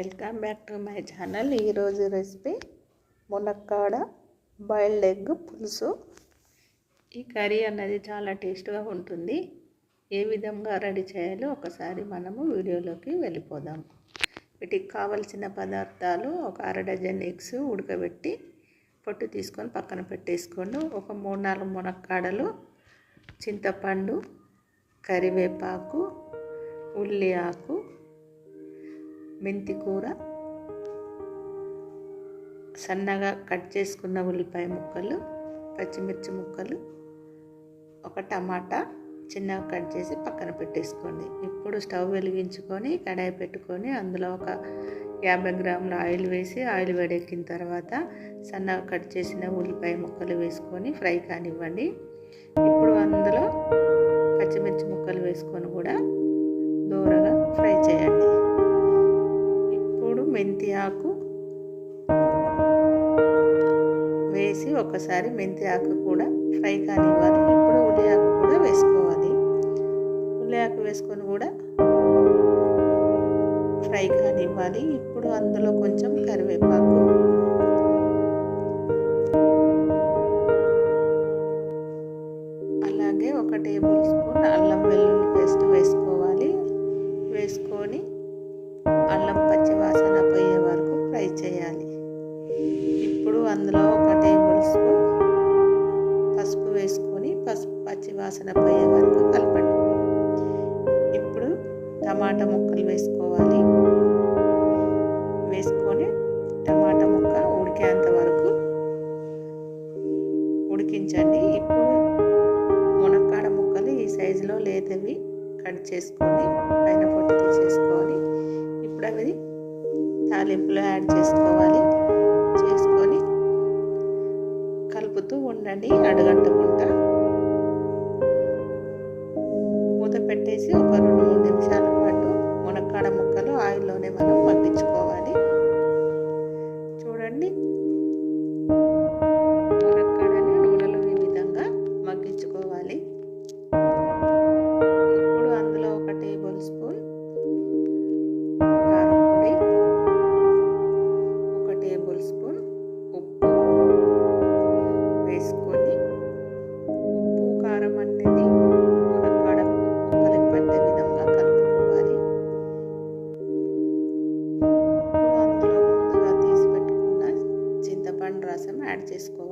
Welcome back to my channel. ఈరోజు recipe మునక్కాడ boiled egg పులుసు. ఈ కర్రీ అన్నది చాలా టేస్ట్గా ఉంటుంది. ఏ విధంగా రెడీ చేయాలో ఒకసారి మనము వీడియోలోకి వెళ్ళిపోదాం. వీటికి కావలసిన పదార్థాలు ఒక అర డజన్ ఎగ్స్ ఉడకబెట్టి పొట్టు తీసుకొని పక్కన పెట్టేసుకోండి. ఒక మూడు నాలుగు మునక్కాడలు చింతపండు కరివేపాకు ఉల్లి ఆకు మెంతి కూర సన్నగా కట్ చేసుకున్న ఉల్లిపాయ ముక్కలు పచ్చిమిర్చి ముక్కలు ఒక టమాటా చిన్నగా కట్ చేసి పక్కన పెట్టేసుకోండి. ఇప్పుడు స్టవ్ వెలిగించుకొని కడాయి పెట్టుకొని అందులో ఒక యాభై గ్రాముల ఆయిల్ వేసి ఆయిల్ వేడెక్కిన తర్వాత సన్నగా కట్ చేసిన ఉల్లిపాయ ముక్కలు వేసుకొని ఫ్రై కానివ్వండి. ఇప్పుడు అందులో పచ్చిమిర్చి ముక్కలు వేసుకొని కూడా దూరగా ఫ్రై చేయండి. మెంతి ఆకు వేసి ఒకసారి మెంతి ఆకు కూడా ఫ్రై కానివ్వాలి. ఇప్పుడు ఉల్లి ఆకు కూడా వేసుకోవాలి. ఉల్లి ఆకు వేసుకొని కూడా ఫ్రై కానివ్వాలి. ఇప్పుడు అందులో కొంచెం కరివేపాకు. అలాగే ఒక టేబుల్ స్పూన్ అల్లం వెల్లుల్లి చేయాలి. ఇప్పుడు అందులో ఒక టేబుల్ స్పూన్ పసుపు వేసుకొని పసుపు పచ్చి వాసన పోయే వరకు కలపండి. ఇప్పుడు టమాటా ముక్కలు వేసుకోవాలి. వేసుకొని టమాటా ముక్క ఉడికేంత వరకు ఉడికించండి. ఇప్పుడు మునక్కాడ ముక్కలు ఈ సైజులో లేతవి కట్ చేసుకొని పైన పొట్టు తీసేసుకోవాలి. ఇప్పుడు అవి తాలింపులో యాడ్ చేసుకోవాలి. చేసుకొని కలుపుతూ ఉండండి అడగంటకుండా మూత పెట్టేసి ఒక రెండు మూడు నిమిషాలు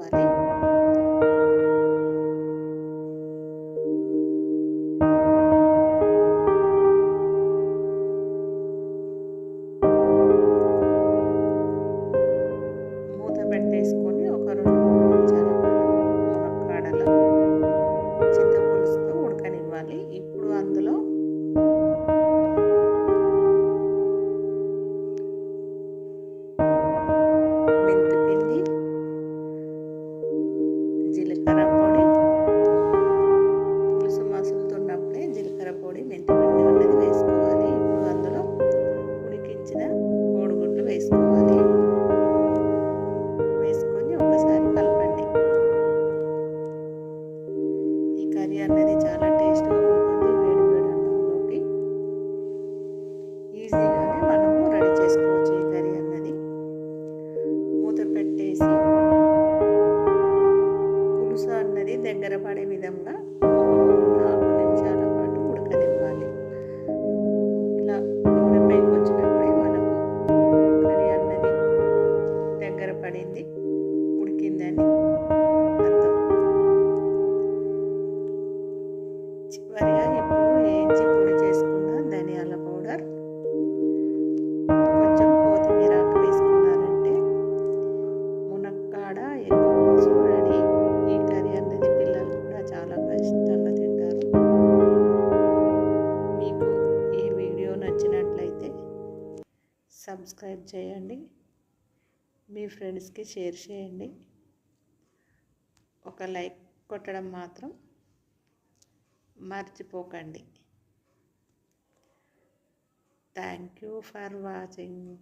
చేసుకోవాలి పడే నాలుగు నిమిషాల పాటు ఉడకనివ్వాలి. ఇలా నూనె పైకి వచ్చినప్పుడే మనకు కర్రీ అన్నది దగ్గర పడింది. సబ్స్క్రైబ్ చేయండి. మీ ఫ్రెండ్స్కి షేర్ చేయండి. ఒక లైక్ కొట్టడం మాత్రం మర్చిపోకండి. Thank you for watching.